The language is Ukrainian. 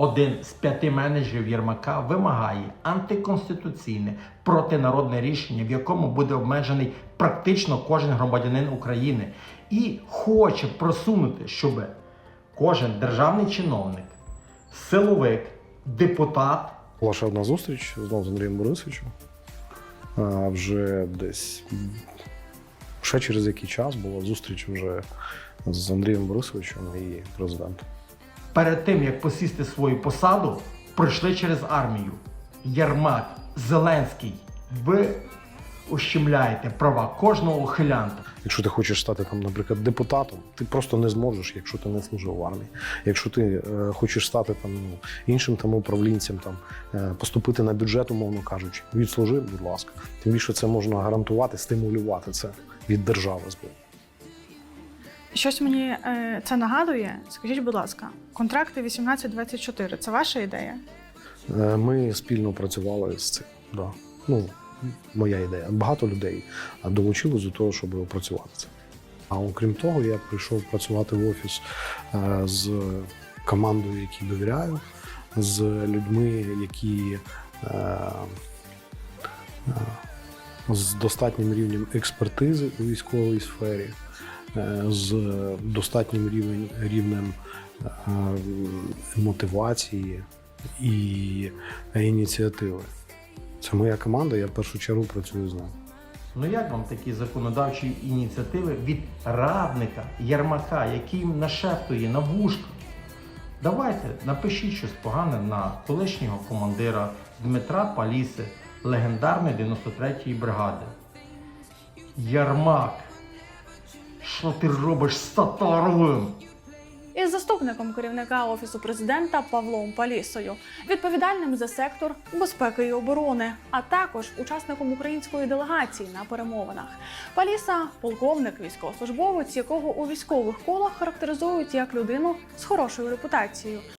Один з п'яти менеджерів Єрмака вимагає антиконституційне протинародне рішення, в якому буде обмежений практично кожен громадянин України, і хоче просунути, щоб кожен державний чиновник, силовик, депутат ще одна зустріч знову з Андрієм Борисовичем. А, Вже десь ще через який час була зустріч вже з Андрієм Борисовичем і президентом. Перед тим як посісти свою посаду, пройшли через армію. Єрмак, Зеленський, ви ущемляєте права кожного ухилянта. Якщо ти хочеш стати там, наприклад, депутатом, ти просто не зможеш, якщо ти не служив в армії. Якщо ти е, хочеш стати там ну, іншим там управлінцем, там е, поступити на бюджет, умовно кажучи, відслужив, будь ласка. Тим більше це можна гарантувати, стимулювати це від держави збоку. Щось мені е, це нагадує. Скажіть, будь ласка, контракти 18-24 – це ваша ідея? Е, Ми спільно працювали з цим. Да. Ну, моя ідея. Багато людей долучилось до того, щоб опрацювати це. А окрім того, я прийшов працювати в офіс е, з командою, якій довіряю, з людьми, які з достатнім рівнем експертизи у військовій сфері, з достатнім рівень, рівнем е, мотивації і ініціативи. Це моя команда, я в першу чергу працюю з ними. Ну як вам такі законодавчі ініціативи від радника Єрмака, який їм нашептує на вушко? Давайте напишіть щось погане на колишнього командира Дмитра Паліси, легендарної 93-ї бригади. Єрмак, що ти робиш з Татаровим? Із заступником керівника офісу президента Павлом Палісою, відповідальним за сектор безпеки і оборони, а також учасником української делегації на перемовинах. Паліса полковник, військовослужбовець, якого у військових колах характеризують як людину з хорошою репутацією.